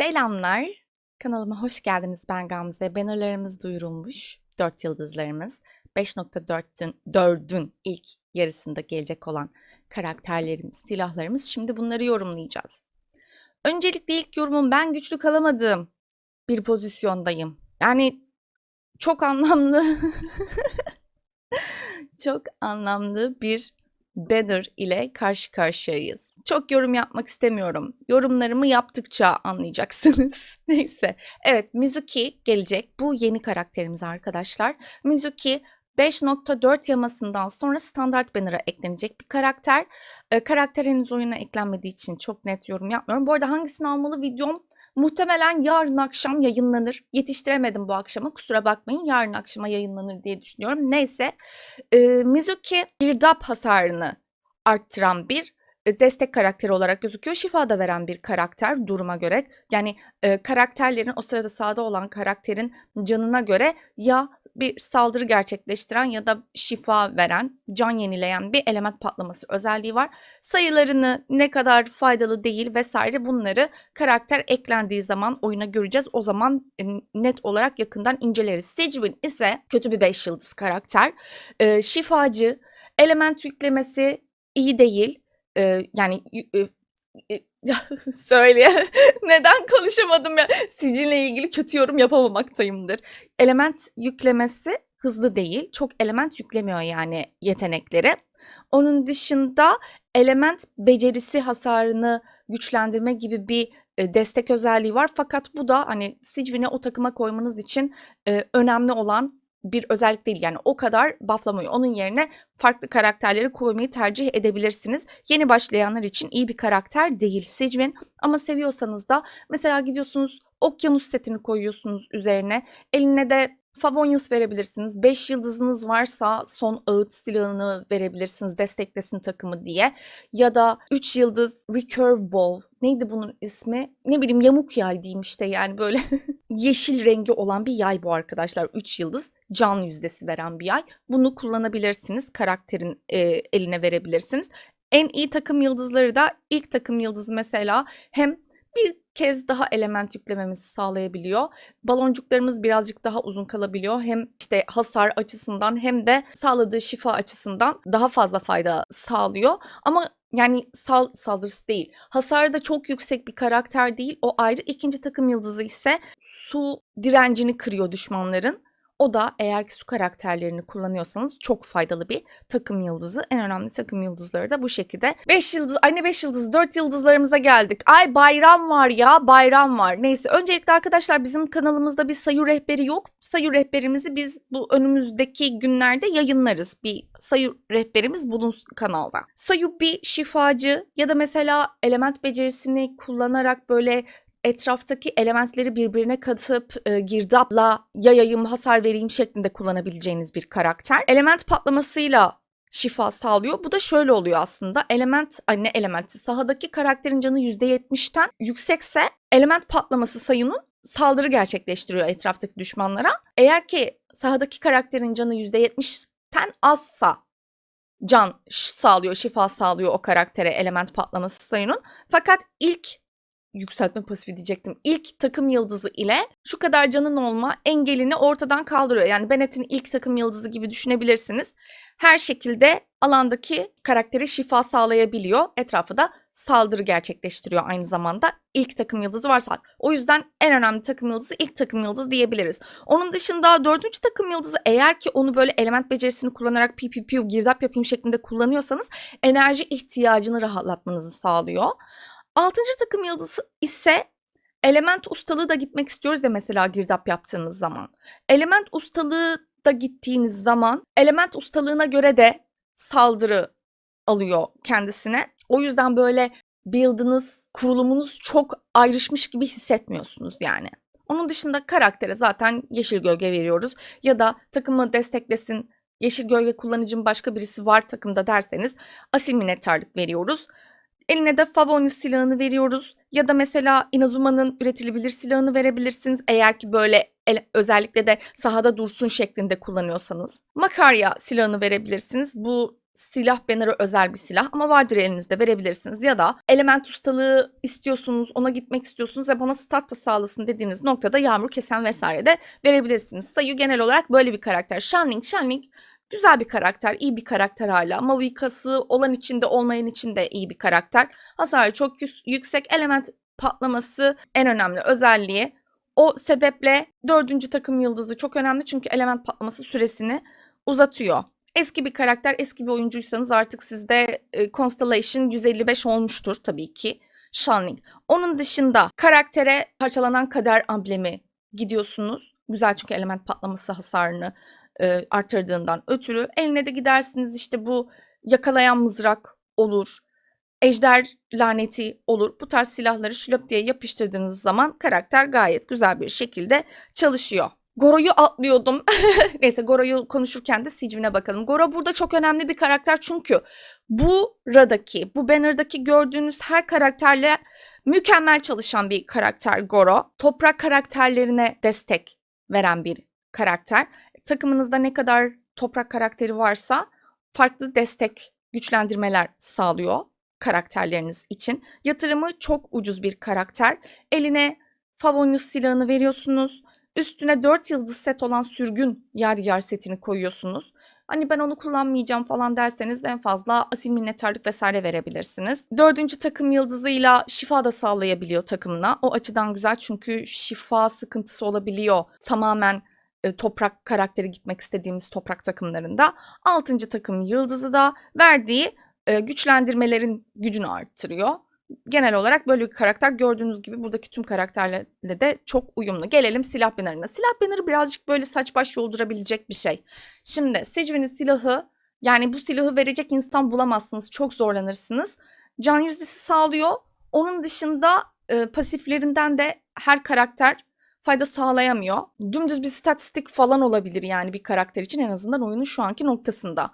Selamlar. Kanalıma hoş geldiniz. Ben Gamze. Bannerlarımız duyurulmuş. 4 yıldızlarımız. 5.4'ün 4'ün ilk yarısında gelecek olan karakterlerimiz, silahlarımız. Şimdi bunları yorumlayacağız. Öncelikle ilk yorumum ben güçlü kalamadığım bir pozisyondayım. Yani çok anlamlı çok anlamlı bir banner ile karşı karşıyayız. Çok yorum yapmak istemiyorum. Yorumlarımı yaptıkça anlayacaksınız. Neyse. Evet Mizuki gelecek. Bu yeni karakterimiz arkadaşlar. Mizuki 5.4 yamasından sonra standart banner'a eklenecek bir karakter. Ee, karakter henüz oyuna eklenmediği için çok net yorum yapmıyorum. Bu arada hangisini almalı videom muhtemelen yarın akşam yayınlanır. Yetiştiremedim bu akşama kusura bakmayın. Yarın akşama yayınlanır diye düşünüyorum. Neyse. Ee, Mizuki girdap hasarını arttıran bir e, destek karakteri olarak gözüküyor. Şifa da veren bir karakter duruma göre. Yani e, karakterlerin o sırada sahada olan karakterin canına göre ya bir saldırı gerçekleştiren ya da şifa veren, can yenileyen bir element patlaması özelliği var. Sayılarını ne kadar faydalı değil vesaire bunları karakter eklendiği zaman oyuna göreceğiz. O zaman e, net olarak yakından inceleriz. Sejwin ise kötü bir 5 yıldız karakter. E, şifacı, element yüklemesi iyi değil. E, yani söyle neden konuşamadım ya sicille ilgili kötü yorum yapamamaktayımdır. Element yüklemesi hızlı değil. Çok element yüklemiyor yani yetenekleri. Onun dışında element becerisi hasarını güçlendirme gibi bir e, destek özelliği var. Fakat bu da hani Sijvin'i o takıma koymanız için e, önemli olan bir özellik değil. Yani o kadar bufflamıyor. Onun yerine farklı karakterleri koymayı tercih edebilirsiniz. Yeni başlayanlar için iyi bir karakter değil Sijvin. Ama seviyorsanız da mesela gidiyorsunuz okyanus setini koyuyorsunuz üzerine. Eline de Favonius verebilirsiniz. 5 yıldızınız varsa son ağıt silahını verebilirsiniz desteklesin takımı diye. Ya da 3 yıldız Recurve Bow. Neydi bunun ismi? Ne bileyim yamuk yay diyeyim işte yani böyle yeşil rengi olan bir yay bu arkadaşlar. 3 yıldız can yüzdesi veren bir yay. Bunu kullanabilirsiniz. Karakterin e, eline verebilirsiniz. En iyi takım yıldızları da ilk takım yıldızı mesela hem bir kez daha element yüklememizi sağlayabiliyor. Baloncuklarımız birazcık daha uzun kalabiliyor. Hem işte hasar açısından hem de sağladığı şifa açısından daha fazla fayda sağlıyor. Ama yani sal saldırısı değil. Hasarı da çok yüksek bir karakter değil. O ayrı. İkinci takım yıldızı ise su direncini kırıyor düşmanların. O da eğer ki su karakterlerini kullanıyorsanız çok faydalı bir takım yıldızı. En önemli takım yıldızları da bu şekilde. 5 yıldız, ay ne 5 yıldız, 4 yıldızlarımıza geldik. Ay bayram var ya, bayram var. Neyse öncelikle arkadaşlar bizim kanalımızda bir sayı rehberi yok. Sayı rehberimizi biz bu önümüzdeki günlerde yayınlarız. Bir sayı rehberimiz bulunsun kanalda. Sayu bir şifacı ya da mesela element becerisini kullanarak böyle etraftaki elementleri birbirine katıp e, girdapla yayayım hasar vereyim şeklinde kullanabileceğiniz bir karakter. Element patlamasıyla şifa sağlıyor. Bu da şöyle oluyor aslında. Element, ay ne elementi? Sahadaki karakterin canı %70'ten yüksekse element patlaması sayının saldırı gerçekleştiriyor etraftaki düşmanlara. Eğer ki sahadaki karakterin canı %70'ten azsa can sağlıyor, şifa sağlıyor o karaktere element patlaması sayının. Fakat ilk yükseltme pasifi diyecektim. İlk takım yıldızı ile şu kadar canın olma engelini ortadan kaldırıyor. Yani Bennett'in ilk takım yıldızı gibi düşünebilirsiniz. Her şekilde alandaki karaktere şifa sağlayabiliyor. Etrafı da saldırı gerçekleştiriyor aynı zamanda. İlk takım yıldızı varsa. O yüzden en önemli takım yıldızı ilk takım yıldızı diyebiliriz. Onun dışında dördüncü takım yıldızı eğer ki onu böyle element becerisini kullanarak piu piu piu girdap yapayım şeklinde kullanıyorsanız enerji ihtiyacını rahatlatmanızı sağlıyor. Altıncı takım yıldızı ise element ustalığı da gitmek istiyoruz ya mesela girdap yaptığınız zaman. Element ustalığı da gittiğiniz zaman element ustalığına göre de saldırı alıyor kendisine. O yüzden böyle build'ınız, kurulumunuz çok ayrışmış gibi hissetmiyorsunuz yani. Onun dışında karaktere zaten yeşil gölge veriyoruz. Ya da takımı desteklesin, yeşil gölge kullanıcım başka birisi var takımda derseniz asil minnettarlık veriyoruz. Eline de Favonius silahını veriyoruz. Ya da mesela Inazuma'nın üretilebilir silahını verebilirsiniz. Eğer ki böyle ele- özellikle de sahada dursun şeklinde kullanıyorsanız. Makarya silahını verebilirsiniz. Bu silah banner'ı özel bir silah ama vardır elinizde verebilirsiniz. Ya da element ustalığı istiyorsunuz, ona gitmek istiyorsunuz ve bana stat da sağlasın dediğiniz noktada yağmur kesen vesaire de verebilirsiniz. Sayu genel olarak böyle bir karakter. Shanling, Shanling güzel bir karakter, iyi bir karakter hala. Mavikası olan içinde olmayan için de iyi bir karakter. Hasarı çok yü- yüksek, element patlaması en önemli özelliği. O sebeple dördüncü takım yıldızı çok önemli çünkü element patlaması süresini uzatıyor. Eski bir karakter, eski bir oyuncuysanız artık sizde e, Constellation 155 olmuştur tabii ki. Shanling. Onun dışında karaktere parçalanan kader amblemi gidiyorsunuz. Güzel çünkü element patlaması hasarını e, artırdığından ötürü. Eline de gidersiniz işte bu yakalayan mızrak olur. Ejder laneti olur. Bu tarz silahları şlöp diye yapıştırdığınız zaman karakter gayet güzel bir şekilde çalışıyor. Goro'yu atlıyordum. Neyse Goro'yu konuşurken de Sicvin'e bakalım. Goro burada çok önemli bir karakter çünkü bu radaki, bu banner'daki gördüğünüz her karakterle mükemmel çalışan bir karakter Goro. Toprak karakterlerine destek veren bir karakter. Takımınızda ne kadar toprak karakteri varsa farklı destek, güçlendirmeler sağlıyor karakterleriniz için. Yatırımı çok ucuz bir karakter. Eline Favonius silahını veriyorsunuz. Üstüne 4 yıldız set olan sürgün yadigar setini koyuyorsunuz. Hani ben onu kullanmayacağım falan derseniz en fazla asil minnettarlık vesaire verebilirsiniz. Dördüncü takım yıldızıyla şifa da sağlayabiliyor takımına. O açıdan güzel çünkü şifa sıkıntısı olabiliyor. Tamamen e, toprak karakteri gitmek istediğimiz toprak takımlarında. Altıncı takım yıldızı da verdiği e, güçlendirmelerin gücünü arttırıyor. Genel olarak böyle bir karakter gördüğünüz gibi buradaki tüm karakterlerle de çok uyumlu. Gelelim silah bannerına. Silah bannerı birazcık böyle saç baş yoldurabilecek bir şey. Şimdi Secvin'in silahı yani bu silahı verecek insan bulamazsınız. Çok zorlanırsınız. Can yüzdesi sağlıyor. Onun dışında e, pasiflerinden de her karakter fayda sağlayamıyor. Dümdüz bir statistik falan olabilir yani bir karakter için en azından oyunun şu anki noktasında.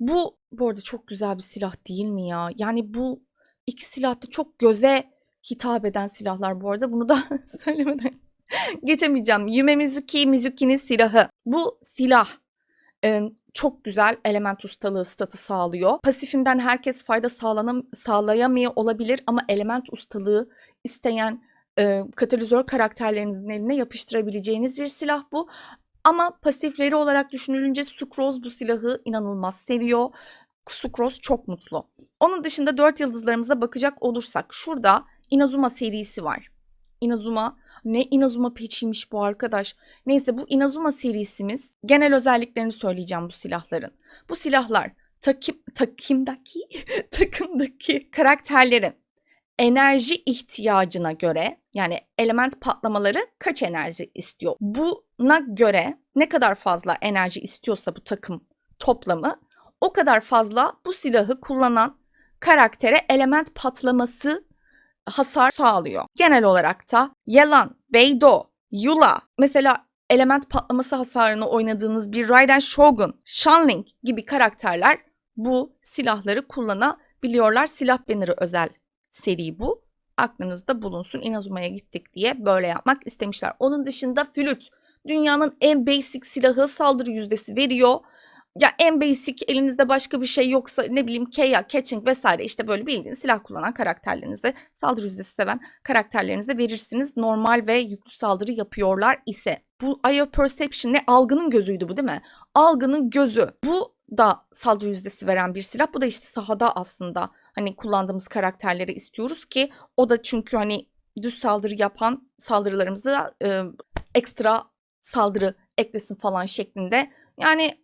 Bu bu arada çok güzel bir silah değil mi ya? Yani bu iki silah da çok göze hitap eden silahlar bu arada. Bunu da söylemeden geçemeyeceğim. Yume Mizuki, Mizuki'nin silahı. Bu silah e, çok güzel element ustalığı statı sağlıyor. Pasifinden herkes fayda sağlanam sağlayamıyor olabilir ama element ustalığı isteyen e, katalizör karakterlerinizin eline yapıştırabileceğiniz bir silah bu. Ama pasifleri olarak düşünülünce Sucrose bu silahı inanılmaz seviyor. Sucrose çok mutlu. Onun dışında 4 yıldızlarımıza bakacak olursak şurada Inazuma serisi var. Inazuma ne Inazuma peçiymiş bu arkadaş. Neyse bu Inazuma serisimiz genel özelliklerini söyleyeceğim bu silahların. Bu silahlar takım takımdaki takımdaki karakterlerin enerji ihtiyacına göre yani element patlamaları kaç enerji istiyor? Buna göre ne kadar fazla enerji istiyorsa bu takım toplamı o kadar fazla bu silahı kullanan karaktere element patlaması hasar sağlıyor. Genel olarak da Yelan, Beido, Yula mesela element patlaması hasarını oynadığınız bir Raiden Shogun, Shanling gibi karakterler bu silahları kullanabiliyorlar. Silah banner'ı özel seri bu. Aklınızda bulunsun. Inazuma'ya gittik diye böyle yapmak istemişler. Onun dışında flüt. Dünyanın en basic silahı saldırı yüzdesi veriyor. Ya en basic elinizde başka bir şey yoksa ne bileyim Keya, Catching vesaire işte böyle bildiğiniz silah kullanan karakterlerinize saldırı yüzdesi seven karakterlerinize verirsiniz. Normal ve yüklü saldırı yapıyorlar ise. Bu of Perception ne? Algının gözüydü bu değil mi? Algının gözü. Bu da saldırı yüzdesi veren bir silah. Bu da işte sahada aslında hani kullandığımız karakterleri istiyoruz ki o da çünkü hani düz saldırı yapan saldırılarımıza e, ekstra saldırı eklesin falan şeklinde. Yani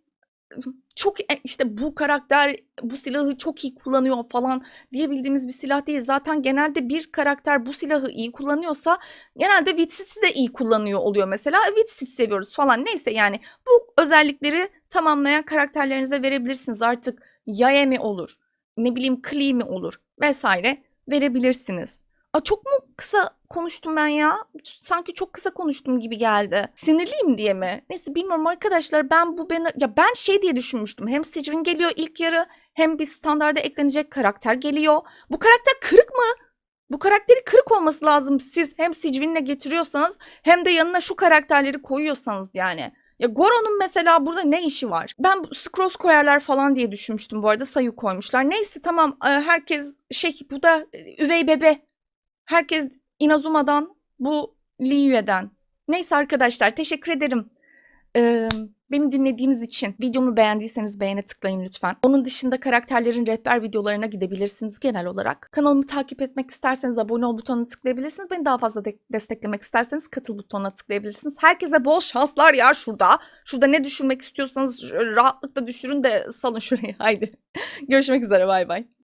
çok e, işte bu karakter bu silahı çok iyi kullanıyor falan diyebildiğimiz bir silah değil. Zaten genelde bir karakter bu silahı iyi kullanıyorsa genelde Vitsits'i de iyi kullanıyor oluyor mesela. Vitsits seviyoruz falan neyse yani bu özellikleri tamamlayan karakterlerinize verebilirsiniz. Artık Yae mi olur ne bileyim Klee mi olur vesaire verebilirsiniz. Aa, çok mu kısa konuştum ben ya? Sanki çok kısa konuştum gibi geldi. Sinirliyim diye mi? Neyse bilmiyorum arkadaşlar ben bu banner... Ya ben şey diye düşünmüştüm. Hem Sijin geliyor ilk yarı hem bir standarda eklenecek karakter geliyor. Bu karakter kırık mı? Bu karakteri kırık olması lazım siz hem Sijin'le getiriyorsanız hem de yanına şu karakterleri koyuyorsanız yani. Ya Goro'nun mesela burada ne işi var? Ben Scrolls koyarlar falan diye düşünmüştüm bu arada. Sayu koymuşlar. Neyse tamam e, herkes şey bu da e, üvey bebe. Herkes Inazuma'dan bu Liyue'den. Neyse arkadaşlar teşekkür ederim. Ee, beni dinlediğiniz için videomu beğendiyseniz beğene tıklayın lütfen. Onun dışında karakterlerin rehber videolarına gidebilirsiniz genel olarak. Kanalımı takip etmek isterseniz abone ol butonuna tıklayabilirsiniz. Beni daha fazla de- desteklemek isterseniz katıl butonuna tıklayabilirsiniz. Herkese bol şanslar ya şurada. Şurada ne düşürmek istiyorsanız rahatlıkla düşürün de salın şurayı. Haydi. Görüşmek üzere bay bay.